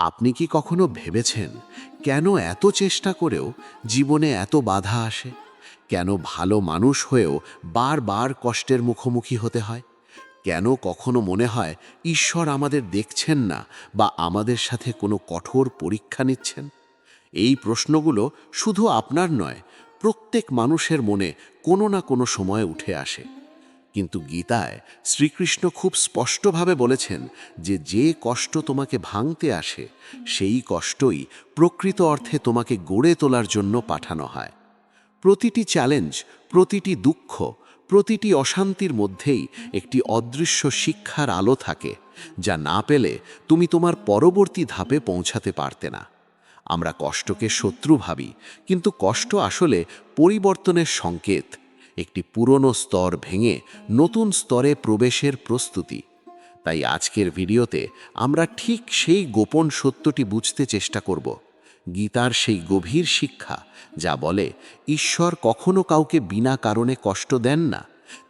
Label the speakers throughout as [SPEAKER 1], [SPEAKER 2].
[SPEAKER 1] আপনি কি কখনো ভেবেছেন কেন এত চেষ্টা করেও জীবনে এত বাধা আসে? কেন ভালো মানুষ হয়েও বারবার কষ্টের মুখোমুখি হতে হয়? কেন কখনো মনে হয় ঈশ্বর আমাদের দেখছেন না বা আমাদের সাথে কোনো কঠোর পরীক্ষা নিচ্ছেন? এই প্রশ্নগুলো শুধু আপনার নয়, প্রত্যেক মানুষের মনে কোনো না কোনো সময় উঠে আসে। কিন্তু গীতায় শ্রীকৃষ্ণ খুব স্পষ্টভাবে বলেছেন যে যে কষ্ট তোমাকে ভাঙতে আসে, সেই কষ্টই প্রকৃত অর্থে তোমাকে গড়ে তোলার জন্য পাঠানো হয়। প্রতিটি চ্যালেঞ্জ প্রতিটি দুঃখ, প্রতিটি অশান্তির মধ্যেই একটি অদৃশ্য শিক্ষার আলো থাকে, যা না পেলে তুমি তোমার পরবর্তী ধাপে পৌঁছাতে পারতে না। আমরা কষ্টকে শত্রু ভাবি, কিন্তু কষ্ট আসলে পরিবর্তনের সংকেত। একটি পুরনো স্তর ভেঙে নতুন স্তরে প্রবেশের প্রস্তুতি। তাই আজকের ভিডিওতে আমরা ঠিক সেই গোপন সত্যটি বুঝতে চেষ্টা করব। গীতার সেই গভীর শিক্ষা, যা বলে, ঈশ্বর কখনো কাউকে বিনা কারণে কষ্ট দেন না।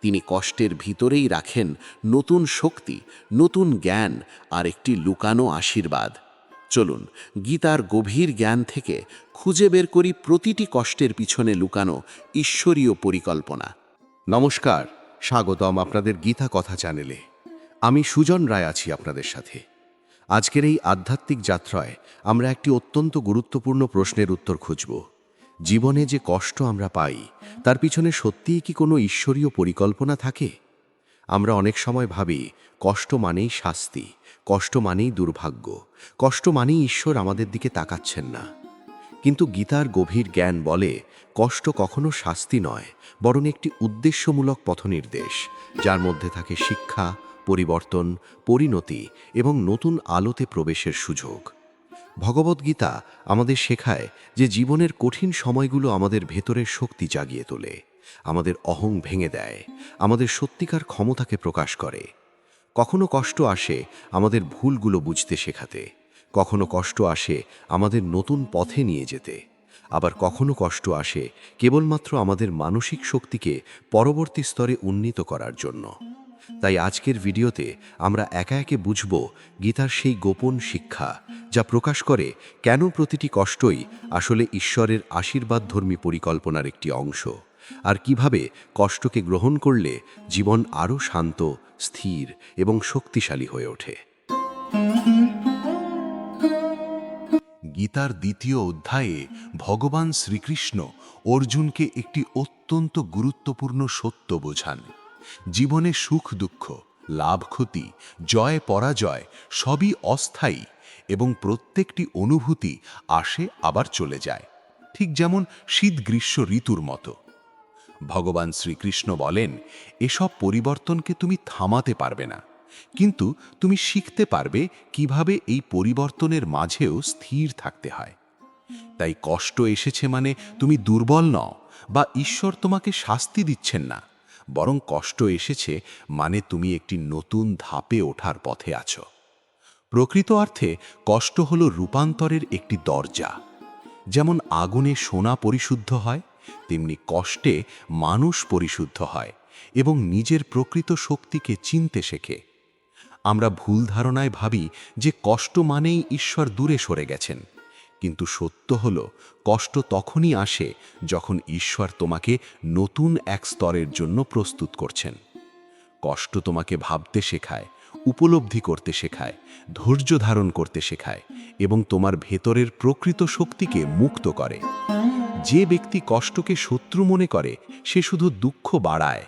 [SPEAKER 1] তিনি কষ্টের ভিতরেই রাখেন নতুন শক্তি, নতুন জ্ঞান আর একটি লুকানো আশীর্বাদ। চলুন, গীতার গভীর জ্ঞান থেকে খুঁজে বের করি প্রতিটি কষ্টের পিছনে লুকানো ঈশ্বরীয় পরিকল্পনা।
[SPEAKER 2] নমস্কার, স্বাগতম আপনাদের গীতা কথা চ্যানেলে। আমি সুজন রায় আছি আপনাদের সাথে। আজকের এই আধ্যাত্মিক যাত্রায় আমরা একটি অত্যন্ত গুরুত্বপূর্ণ প্রশ্নের উত্তর খুঁজব। জীবনে যে কষ্ট আমরা পাই, তার পিছনে সত্যিই কি কোনো ঈশ্বরীয় পরিকল্পনা থাকে? আমরা অনেক সময় ভাবি, কষ্ট মানেই শাস্তি, কষ্ট মানেই দুর্ভাগ্য, কষ্ট মানেই ঈশ্বর আমাদের দিকে তাকাচ্ছেন না। কিন্তু গীতার গভীর জ্ঞান বলে, কষ্ট কখনো শাস্তি নয়, বরং একটি উদ্দেশ্যমূলক পথনির্দেশ, যার মধ্যে থাকে শিক্ষা, পরিবর্তন, পরিণতি এবং নতুন আলোতে প্রবেশের সুযোগ। ভগবদ্গীতা আমাদের শেখায় যে জীবনের কঠিন সময়গুলো আমাদের ভেতরের শক্তি জাগিয়ে তোলে। আমাদের অহং ভেঙে দেয়, আমাদের সত্যিকার ক্ষমতাকে প্রকাশ করে। কখনো কষ্ট আসে আমাদের ভুলগুলো বুঝতে শেখাতে, কখনো কষ্ট আসে আমাদের নতুন পথে নিয়ে যেতে। আবার কখনো কষ্ট আসে কেবলমাত্র আমাদের মানসিক শক্তিকে পরবর্তী স্তরে উন্নীত করার জন্য। তাই আজকের ভিডিওতে আমরা একা একে বুঝব গীতার সেই গোপন শিক্ষা, যা প্রকাশ করে কেন প্রতিটি কষ্টই আসলে ঈশ্বরের আশীর্বাদধর্মী পরিকল্পনার একটি অংশ। আর কীভাবে কষ্টকে গ্রহণ করলে জীবন আরও শান্ত, স্থির এবং শক্তিশালী হয়ে ওঠে।
[SPEAKER 3] গীতার দ্বিতীয় অধ্যায়ে ভগবান শ্রীকৃষ্ণ অর্জুনকে একটি অত্যন্ত গুরুত্বপূর্ণ সত্য বোঝান। জীবনে সুখ, দুঃখ, লাভ, ক্ষতি, জয়, পরাজয় সবই অস্থায়ী এবং প্রত্যেকটি অনুভূতি আসে আবার চলে যায়। ঠিক যেমন শীত গ্রীষ্ম ঋতুর মতো। ভগবান শ্রীকৃষ্ণ বলেন, এসব পরিবর্তনকে তুমি থামাতে পারবে না। কিন্তু তুমি শিখতে পারবে কীভাবে এই পরিবর্তনের মাঝেও স্থির থাকতে হয়। তাই কষ্ট এসেছে মানে তুমি দুর্বল নও বা ঈশ্বর তোমাকে শাস্তি দিচ্ছেন না। বরং কষ্ট এসেছে মানে তুমি একটি নতুন ধাপে ওঠার পথে আছো। প্রকৃত অর্থে কষ্ট হল রূপান্তরের একটি দরজা। যেমন আগুনে সোনা পরিশুদ্ধ হয় তেমনি কষ্টে মানুষ পরিশুদ্ধ হয় এবং নিজের প্রকৃত শক্তিকে চিনতে শেখে। আমরা ভুল ধারণায় ভাবি যে কষ্ট মানেই ঈশ্বর দূরে সরে গেছেন, কিন্তু সত্য হল, কষ্ট তখনই আসে যখন ঈশ্বর তোমাকে নতুন এক স্তরের জন্য প্রস্তুত করছেন। কষ্ট তোমাকে ভাবতে শেখায়, উপলব্ধি করতে শেখায়, ধৈর্য ধারণ করতে শেখায় এবং তোমার ভেতরের প্রকৃত শক্তিকে মুক্ত করে। যে ব্যক্তি কষ্টকে শত্রু মনে করে, সে শুধু দুঃখ বাড়ায়।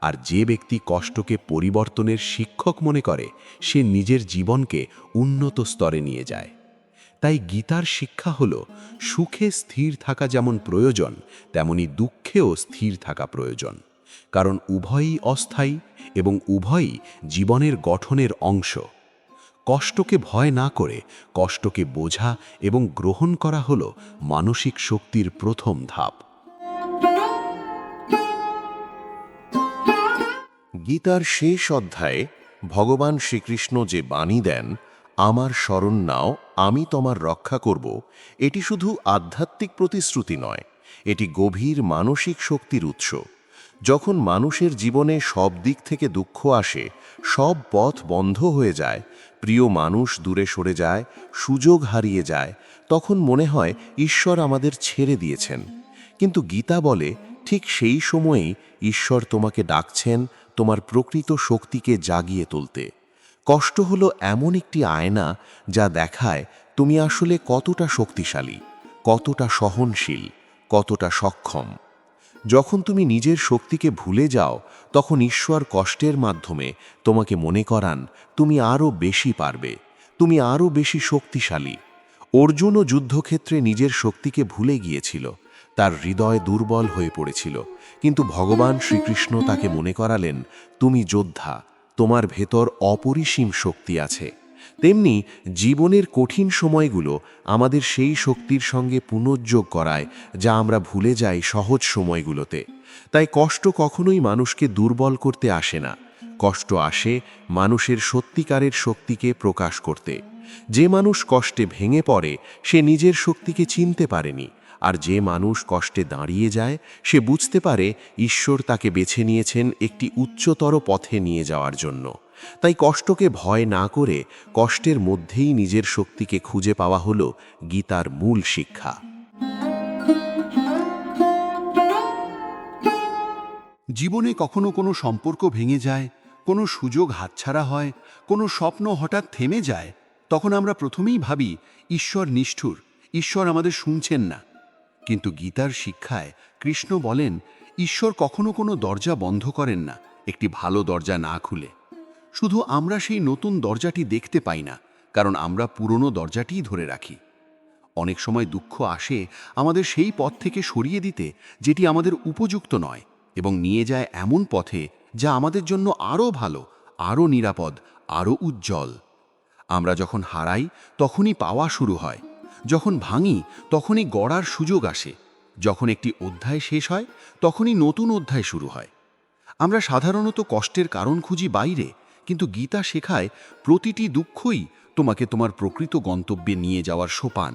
[SPEAKER 3] আর যে ব্যক্তি কষ্টকে পরিবর্তনের শিক্ষক মনে করে, সে নিজের জীবনকে উন্নত স্তরে নিয়ে যায়। তাই গীতার শিক্ষা হল, সুখে স্থির থাকা যেমন প্রয়োজন, তেমনি দুঃখেও স্থির থাকা প্রয়োজন। কারণ উভয়ই অস্থায়ী এবং উভয়ই জীবনের গঠনের অংশ। কষ্টকে ভয় না করে কষ্টকে বোঝা এবং গ্রহণ করা হল মানসিক শক্তির প্রথম ধাপ।
[SPEAKER 4] গীতার শেষ অধ্যায়ে ভগবান শ্রীকৃষ্ণ যে বাণী দেন, আমার স্মরণ নাও, আমি তোমার রক্ষা করব, এটি শুধু আধ্যাত্মিক প্রতিশ্রুতি নয়, এটি গভীর মানসিক শক্তির উৎস। যখন মানুষের জীবনে সব দিক থেকে দুঃখ আসে, সব পথ বন্ধ হয়ে যায়, প্রিয় মানুষ দূরে সরে যায়, সুযোগ হারিয়ে যায়, তখন মনে হয় ঈশ্বর আমাদের ছেড়ে দিয়েছেন। কিন্তু গীতা বলে, ঠিক সেই সময়েই ঈশ্বর তোমাকে ডাকছেন তোমার প্রকৃত শক্তিকে জাগিয়ে তুলতে। কষ্ট হলো এমন একটি আয়না যা দেখায় তুমি আসলে কতটা শক্তিশালী, কতটা সহনশীল, কতটা সক্ষম। যখন তুমি নিজের শক্তিকে ভুলে যাও, তখন ঈশ্বর কষ্টের মাধ্যমে তোমাকে মনে করান, তুমি আরও বেশি পারবে, তুমি আরও বেশি শক্তিশালী। অর্জুনও যুদ্ধক্ষেত্রে নিজের শক্তিকে ভুলে গিয়েছিল, তার হৃদয় দুর্বল হয়ে পড়েছিল, কিন্তু ভগবান শ্রীকৃষ্ণ তাকে মনে করালেন, তুমি যোদ্ধা, তোমার ভেতর অপরিসীম শক্তি আছে। তেমনি জীবনের কঠিন সময়গুলো আমাদের সেই শক্তির সঙ্গে পুনর্যোগ করায়, যা আমরা ভুলে যাই সহজ সময়গুলোতে। তাই কষ্ট কখনোই মানুষকে দুর্বল করতে আসে না। কষ্ট আসে মানুষের সত্যিকারের শক্তিকে প্রকাশ করতে। যে মানুষ কষ্টে ভেঙে পড়ে, সে নিজের শক্তিকে চিনতে পারেনি। আর যে মানুষ কষ্টে দাঁড়িয়ে যায়, সে বুঝতে পারে ঈশ্বর তাকে বেছে নিয়েছেন একটি উচ্চতর পথে নিয়ে যাওয়ার জন্য। তাই কষ্টকে ভয় না করে কষ্টের মধ্যেই নিজের শক্তিকে খুঁজে পাওয়া হল গীতার মূল শিক্ষা।
[SPEAKER 5] জীবনে কখনো কোনো সম্পর্ক ভেঙে যায়, কোনো সুযোগ হাতছাড়া হয়, কোনো স্বপ্ন হঠাৎ থেমে যায়, তখন আমরা প্রথমেই ভাবি, ঈশ্বর নিষ্ঠুর, ঈশ্বর আমাদের শুনছেন না। কিন্তু গীতার শিক্ষায় কৃষ্ণ বলেন, ঈশ্বর কখনো কোনো দরজা বন্ধ করেন না, একটি ভালো দরজা না খুলে। শুধু আমরা সেই নতুন দরজাটি দেখতে পাই না, কারণ আমরা পুরনো দরজাটিই ধরে রাখি। অনেক সময় দুঃখ আসে আমাদের সেই পথ থেকে সরিয়ে দিতে, যেটি আমাদের উপযুক্ত নয়, এবং নিয়ে যায় এমন পথে যা আমাদের জন্য আরও ভালো, আরও নিরাপদ, আরও উজ্জ্বল। আমরা যখন হারাই, তখনই পাওয়া শুরু হয়। যখন ভাঙি, তখনই গড়ার সুযোগ আসে। যখন একটি অধ্যায় শেষ হয়, তখনই নতুন অধ্যায় শুরু হয়। আমরা সাধারণত কষ্টের কারণ খুঁজি বাইরে, কিন্তু গীতা শেখায় প্রতিটি দুঃখই তোমাকে তোমার প্রকৃত গন্তব্যে নিয়ে যাওয়ার সোপান।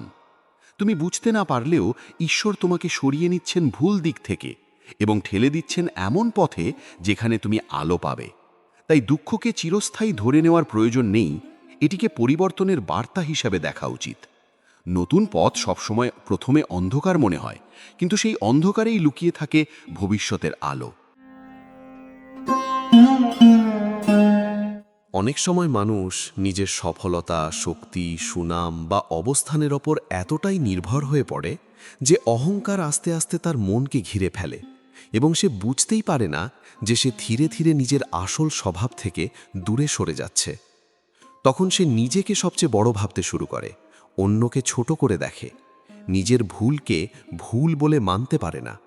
[SPEAKER 5] তুমি বুঝতে না পারলেও ঈশ্বর তোমাকে সরিয়ে নিচ্ছেন ভুল দিক থেকে এবং ঠেলে দিচ্ছেন এমন পথে যেখানে তুমি আলো পাবে। তাই দুঃখকে চিরস্থায়ী ধরে নেওয়ার প্রয়োজন নেই, এটিকে পরিবর্তনের বার্তা হিসাবে দেখা উচিত। নতুন পথ সবসময় প্রথমে অন্ধকার মনে হয়, কিন্তু সেই অন্ধকারেই লুকিয়ে থাকে ভবিষ্যতের আলো।
[SPEAKER 2] অনেক সময় মানুষ নিজের সফলতা, শক্তি, সুনাম বা অবস্থানের ওপর এতটাই নির্ভর হয়ে পড়ে যে অহংকার আস্তে আস্তে তার মনকে ঘিরে ফেলে এবং সে বুঝতেই পারে না যে সে ধীরে ধীরে নিজের আসল স্বভাব থেকে দূরে সরে যাচ্ছে। তখন সে নিজেকে সবচেয়ে বড় ভাবতে শুরু করে। অন্যকে ছোট করে দেখে। নিজের ভুলকে ভুল বলে মানতে পারে না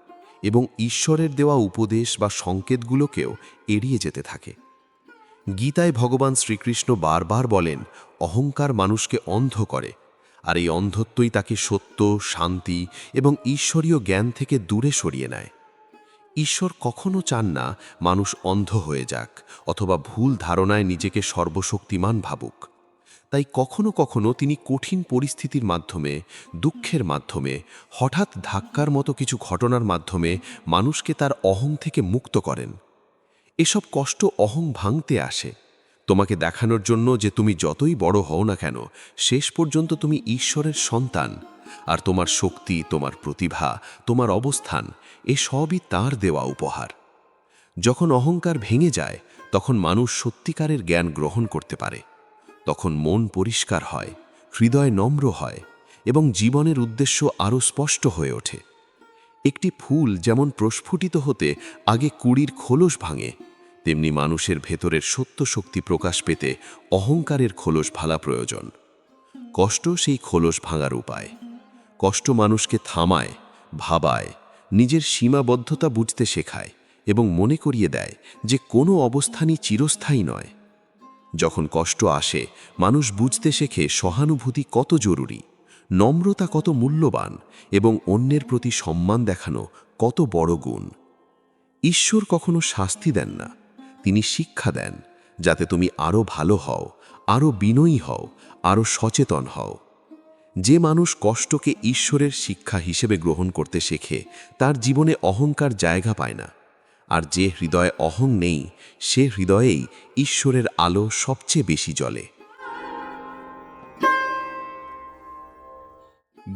[SPEAKER 2] এবং ঈশ্বরের দেওয়া উপদেশ বা সংকেতগুলোকেও এড়িয়ে যেতে থাকে। গীতায় ভগবান শ্রীকৃষ্ণ বারবার বলেন, অহংকার মানুষকে অন্ধ করে, আর এই অন্ধত্বই তাকে সত্য, শান্তি এবং ঈশ্বরীয় জ্ঞান থেকে দূরে সরিয়ে নেয়। ঈশ্বর কখনো চান না মানুষ অন্ধ হয়ে যাক অথবা ভুল ধারণায় নিজেকে সর্বশক্তিমান ভাবুক। তাই কখনো কখনো তিনি কঠিন পরিস্থিতির মাধ্যমে, দুঃখের মাধ্যমে, হঠাৎ ধাক্কার মতো কিছু ঘটনার মাধ্যমে মানুষকে তার অহং থেকে মুক্ত করেন। এসব কষ্ট অহং ভাঙতে আসে। তোমাকে দেখানোর জন্য যে তুমি যতই বড় হও না কেন, শেষ পর্যন্ত তুমি ঈশ্বরের সন্তান। আর তোমার শক্তি, তোমার প্রতিভা, তোমার অবস্থান, এ সবই তার দেওয়া উপহার। যখন অহংকার ভেঙে যায়, তখন মানুষ সত্যিকারের জ্ঞান গ্রহণ করতে পারে। তখন মন পরিষ্কার হয়, হৃদয় নম্র হয় এবং জীবনের উদ্দেশ্য আরও স্পষ্ট হয়ে ওঠে। একটি ফুল যেমন প্রস্ফুটিত হতে আগে কুড়ির খোলস ভাঙে, তেমনি মানুষের ভেতরের সত্য শক্তি প্রকাশ পেতে অহংকারের খোলস ভালা প্রয়োজন। কষ্ট সেই খোলস ভাঙার উপায়। কষ্ট মানুষকে থামায়, ভাবায়, নিজের সীমাবদ্ধতা বুঝতে শেখায় এবং মনে করিয়ে দেয় যে কোনো অবস্থানই চিরস্থায়ী নয়। যখন কষ্ট আসে, মানুষ বুঝতে শেখে সহানুভূতি কত জরুরি, নম্রতা কত মূল্যবান এবং অন্যের প্রতি সম্মান দেখানো কত বড় গুণ। ঈশ্বর কখনো শাস্তি দেন না, তিনি শিক্ষা দেন, যাতে তুমি আরও ভালো হও আরও বিনয়ী হও আরও সচেতন হও। যে মানুষ কষ্টকে ঈশ্বরের শিক্ষা হিসেবে গ্রহণ করতে শেখে, তার জীবনে অহংকার জায়গা পায় না। আর যে হৃদয়ে অহং নেই, সে হৃদয়েই ঈশ্বরের আলো সবচেয়ে বেশি জ্বলে।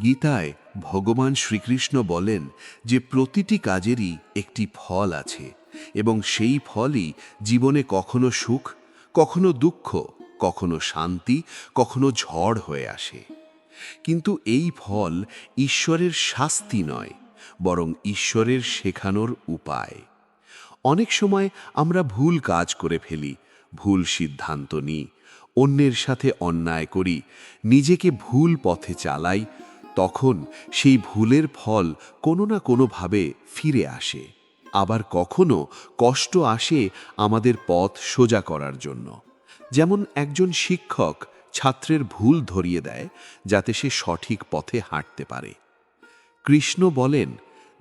[SPEAKER 3] গীতায় ভগবান শ্রীকৃষ্ণ বলেন যে প্রতিটি কাজেরই একটি ফল আছে এবং সেই ফলই জীবনে কখনো সুখ, কখনো দুঃখ, কখনো শান্তি, কখনো ঝড় হয়ে আসে। কিন্তু এই ফল ঈশ্বরের শাস্তি নয়, বরং ঈশ্বরের শেখানোর উপায়। অনেক সময় আমরা ভুল কাজ করে ফেলি, ভুল সিদ্ধান্ত নিই, অন্যের সাথে অন্যায় করি, নিজেকে ভুল পথে চালাই, তখন সেই ভুলের ফল কোনো না কোনোভাবে ফিরে আসে। আবার কখনো কষ্ট আসে আমাদের পথ সোজা করার জন্য। যেমন একজন শিক্ষক ছাত্রের ভুল ধরিয়ে দেয়, যাতে সে সঠিক পথে হাঁটতে পারে। কৃষ্ণ বলেন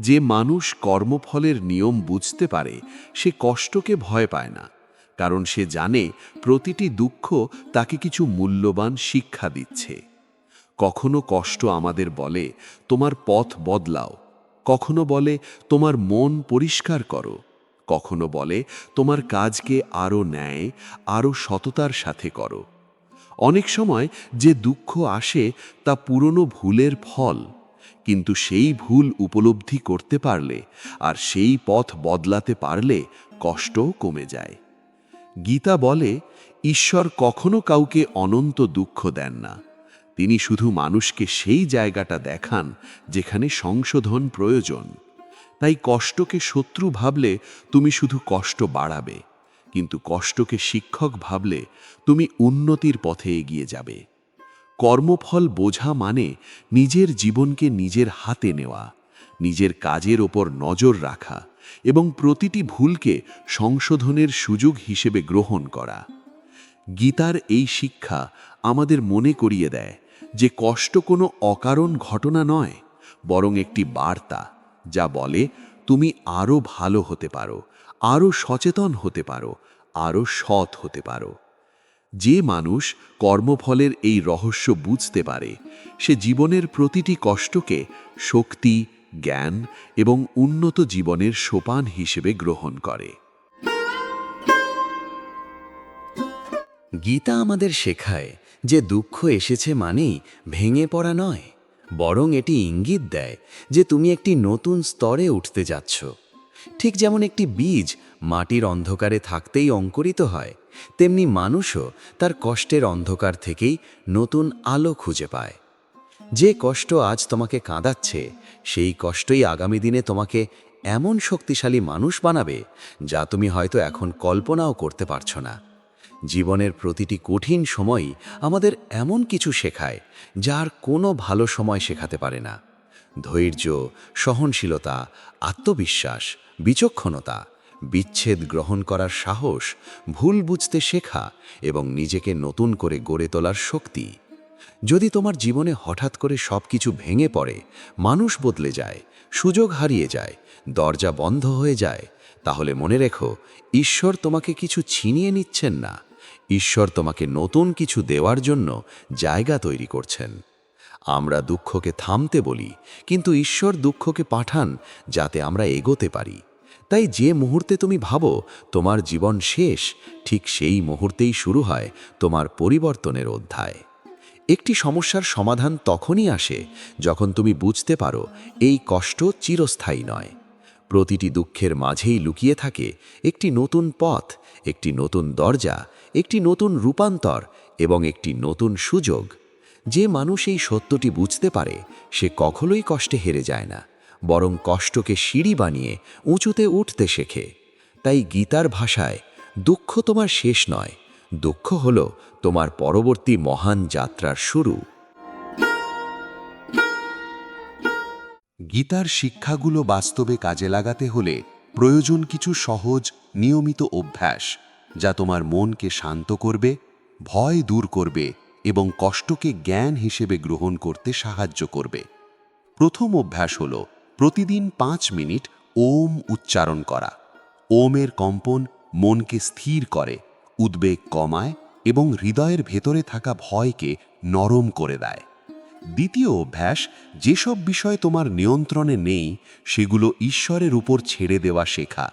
[SPEAKER 3] যে মানুষ কর্মফলের নিয়ম বুঝতে পারে, সে কষ্টকে ভয় পায় না, কারণ সে জানে প্রতিটি দুঃখ তাকে কিছু মূল্যবান শিক্ষা দিচ্ছে। কখনো কষ্ট আমাদের বলে, তোমার পথ বদলাও। কখনো বলে, তোমার মন পরিষ্কার করো। কখনো বলে, তোমার কাজকে আরও ন্যায়, আরও সততার সাথে করো। অনেক সময় যে দুঃখ আসে তা পুরনো ভুলের ফল। কিন্তু সেই ভুল উপলব্ধি করতে পারলে আর সেই পথ বদলাতে পারলে কষ্টও কমে যায়। গীতা বলে, ঈশ্বর কখনো কাউকে অনন্ত দুঃখ দেন না। তিনি শুধু মানুষকে সেই জায়গাটা দেখান যেখানে সংশোধন প্রয়োজন। তাই কষ্টকে শত্রু ভাবলে তুমি শুধু কষ্ট বাড়াবে, কিন্তু কষ্টকে শিক্ষক ভাবলে তুমি উন্নতির পথে এগিয়ে যাবে। কর্মফল বোঝা মানে নিজের জীবনকে নিজের হাতে নেওয়া, নিজের কাজের ওপর নজর রাখা এবং প্রতিটি ভুলকে সংশোধনের সুযোগ হিসেবে গ্রহণ করা। গীতার এই শিক্ষা আমাদের মনে করিয়ে দেয় যে কষ্ট কোনো অকারণ ঘটনা নয়, বরং একটি বার্তা, যা বলে, তুমি আরও ভালো হতে পারো আরও সচেতন হতে পারো আরও সৎ হতে পারো। যে মানুষ কর্মফলের এই রহস্য বুঝতে পারে, সে জীবনের প্রতিটি কষ্টকে শক্তি, জ্ঞান এবং উন্নত জীবনের সোপান হিসেবে গ্রহণ করে।
[SPEAKER 6] গীতা আমাদের শেখায় যে দুঃখ এসেছে মানেই ভেঙে পড়া নয়, বরং এটি ইঙ্গিত দেয় যে তুমি একটি নতুন স্তরে উঠতে যাচ্ছ। ঠিক যেমন একটি বীজ মাটির অন্ধকারে থাকতেই অঙ্কুরিত হয়। তেমনি মানুষও তার কষ্টের অন্ধকার থেকেই নতুন আলো খুঁজে পায়। যে কষ্ট আজ তোমাকে কাঁদাচ্ছে, সেই কষ্টই আগামী দিনে তোমাকে এমন শক্তিশালী মানুষ বানাবে, যা তুমি হয়তো এখন কল্পনাও করতে পারছ না। জীবনের প্রতিটি কঠিন সময়ই আমাদের এমন কিছু শেখায় যার কোনো ভালো সময় শেখাতে পারে না। ধৈর্য, সহনশীলতা, আত্মবিশ্বাস, বিচক্ষণতা বিচ্ছেদ গ্রহণ করার সাহস, ভুল বুঝতে শেখা এবং নিজেকে নতুন করে গড়ে তোলার শক্তি। যদি তোমার জীবনে হঠাৎ করে সব কিছু ভেঙে পড়ে, মানুষ বদলে যায়, সুযোগ হারিয়ে যায়, দরজা বন্ধ হয়ে যায়, তাহলে মনে রেখো, ঈশ্বর তোমাকে কিছু ছিনিয়ে নিচ্ছেন না। ঈশ্বর তোমাকে নতুন কিছু দেওয়ার জন্য জায়গা তৈরি করছেন। আমরা দুঃখকে থামতে বলি, কিন্তু ঈশ্বর দুঃখকে পাঠান যাতে আমরা এগোতে পারি। তাই যে মুহূর্তে তুমি ভাবো তোমার জীবন শেষ, ঠিক সেই মুহূর্তেই শুরু হয় তোমার পরিবর্তনের অধ্যায়। একটি সমস্যার সমাধান তখনই আসে যখন তুমি বুঝতে পারো এই কষ্ট চিরস্থায়ী নয়। প্রতিটি দুঃখের মাঝেই লুকিয়ে থাকে একটি নতুন পথ, একটি নতুন দরজা, একটি নতুন রূপান্তর এবং একটি নতুন সুযোগ। যে মানুষ এই সত্যটি বুঝতে পারে, সে কখনোই কষ্টে হেরে যায় না। বরং কষ্টকে সিঁড়ি বানিয়ে উঁচুতে উঠতে শেখে। তাই গীতার ভাষায়, দুঃখ তোমার শেষ নয়, দুঃখ হল তোমার পরবর্তী মহান যাত্রার শুরু।
[SPEAKER 3] গীতার শিক্ষাগুলো বাস্তবে কাজে লাগাতে হলে প্রয়োজন কিছু সহজ, নিয়মিত অভ্যাস, যা তোমার মনকে শান্ত করবে, ভয় দূর করবে এবং কষ্টকে জ্ঞান হিসেবে গ্রহণ করতে সাহায্য করবে। প্রথম অভ্যাস হল প্রতিদিন পাঁচ মিনিট ওম উচ্চারণ করা। ওমের কম্পন মনকে স্থির করে, উদ্বেগ কমায় এবং হৃদয়ের ভেতরে থাকা ভয়কে নরম করে দেয়। দ্বিতীয় অভ্যাস, যেসব বিষয় তোমার নিয়ন্ত্রণে নেই, সেগুলো ঈশ্বরের উপর ছেড়ে দেওয়া শেখা।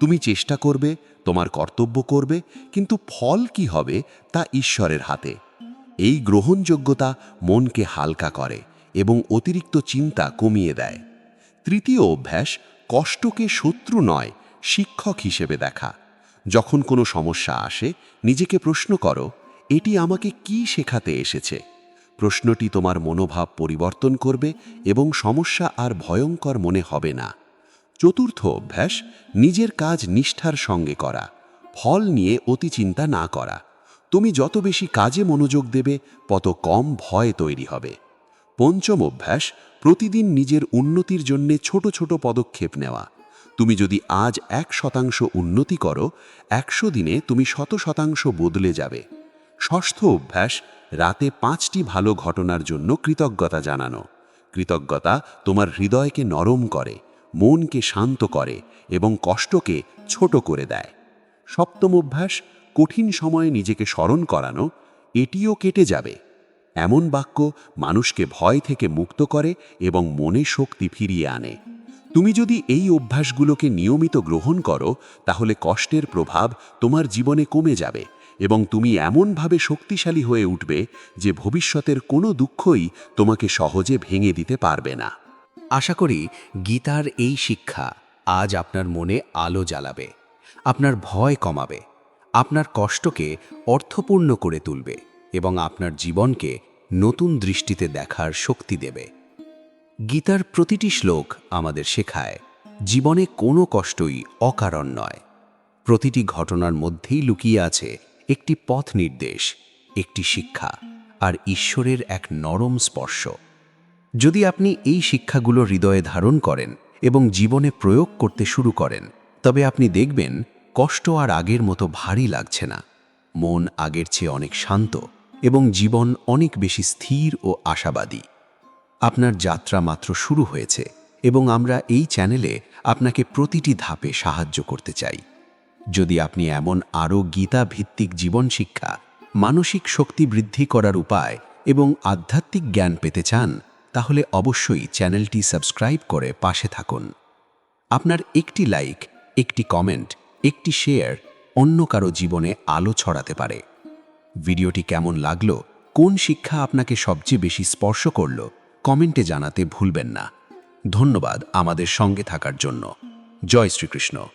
[SPEAKER 4] তুমি চেষ্টা করবে, তোমার কর্তব্য করবে, কিন্তু ফল কি হবে তা ঈশ্বরের হাতে। এই গ্রহণযোগ্যতা মনকে হালকা করে এবং অতিরিক্ত চিন্তা কমিয়ে দেয়। তৃতীয় অভ্যাস কষ্টকে শত্রু নয়, শিক্ষক হিসেবে দেখা। যখন কোনো সমস্যা আসে, নিজেকে প্রশ্ন করো, এটি আমাকে কি শেখাতে এসেছে? প্রশ্নটি তোমার মনোভাব পরিবর্তন করবে এবং সমস্যা আর ভয়ঙ্কর মনে হবে না। চতুর্থ অভ্যাস, নিজের কাজ নিষ্ঠার সঙ্গে করা। ফল নিয়ে অতি চিন্তা না করা। তুমি যত বেশি কাজে মনোযোগ দেবে, তত কম ভয় তৈরি হবে। পঞ্চম অভ্যাস প্রতিদিন নিজের উন্নতির জন্যে ছোট ছোট পদক্ষেপ নেওয়া। তুমি যদি আজ এক শতাংশ উন্নতি করো, একশো দিনে তুমি শত শতাংশ বদলে যাবে। ষষ্ঠ অভ্যাস, রাতে পাঁচটি ভালো ঘটনার জন্য কৃতজ্ঞতা জানানো। কৃতজ্ঞতা তোমার হৃদয়কে নরম করে, মনকে শান্ত করে এবং কষ্টকে ছোট করে দেয়। সপ্তম অভ্যাস, কঠিন সময়ে নিজেকে স্মরণ করানো, এটিও কেটে যাবে। এমন বাক্য মানুষকে ভয় থেকে মুক্ত করে এবং মনে শক্তি ফিরিয়ে আনে। তুমি যদি এই অভ্যাসগুলোকে নিয়মিত গ্রহণ করো, তাহলে কষ্টের প্রভাব তোমার জীবনে কমে যাবে এবং তুমি এমনভাবে শক্তিশালী হয়ে উঠবে যে ভবিষ্যতের কোনো দুঃখই তোমাকে সহজে ভেঙে দিতে পারবে না।
[SPEAKER 6] আশা করি গীতার এই শিক্ষা আজ আপনার মনে আলো জ্বালাবে, আপনার ভয় কমাবে, আপনার কষ্টকে অর্থপূর্ণ করে তুলবে। এবং আপনার জীবনকে নতুন দৃষ্টিতে দেখার শক্তি দেবে। গীতার প্রতিটি শ্লোক আমাদের শেখায়, জীবনে কোনো কষ্টই অকারণ নয়। প্রতিটি ঘটনার মধ্যেই লুকিয়ে আছে একটি পথ নির্দেশ, একটি শিক্ষা আর ঈশ্বরের এক নরম স্পর্শ। যদি আপনি এই শিক্ষাগুলো হৃদয়ে ধারণ করেন এবং জীবনে প্রয়োগ করতে শুরু করেন, তবে আপনি দেখবেন কষ্ট আর আগের মতো ভারী লাগছে না। মন আগের চেয়ে অনেক শান্ত। এবং জীবন অনেক বেশি স্থির ও আশাবাদী। আপনার যাত্রা মাত্র শুরু হয়েছে এবং আমরা এই চ্যানেলে আপনাকে প্রতিটি ধাপে সাহায্য করতে চাই। যদি আপনি এমন আরও গীতা ভিত্তিক জীবন শিক্ষা, মানসিক শক্তি বৃদ্ধি করার উপায় এবং আধ্যাত্মিক জ্ঞান পেতে চান, তাহলে অবশ্যই চ্যানেলটি সাবস্ক্রাইব করে পাশে থাকুন। আপনার একটি লাইক, একটি কমেন্ট, একটি শেয়ার অন্য কারও জীবনে আলো ছড়াতে পারে। ভিডিওটি কেমন লাগল, কোন শিক্ষা আপনাকে সবচেয়ে বেশি স্পর্শ করল, কমেন্টে জানাতে ভুলবেন না। ধন্যবাদ আমাদের সঙ্গে থাকার জন্য। জয় শ্রীকৃষ্ণ।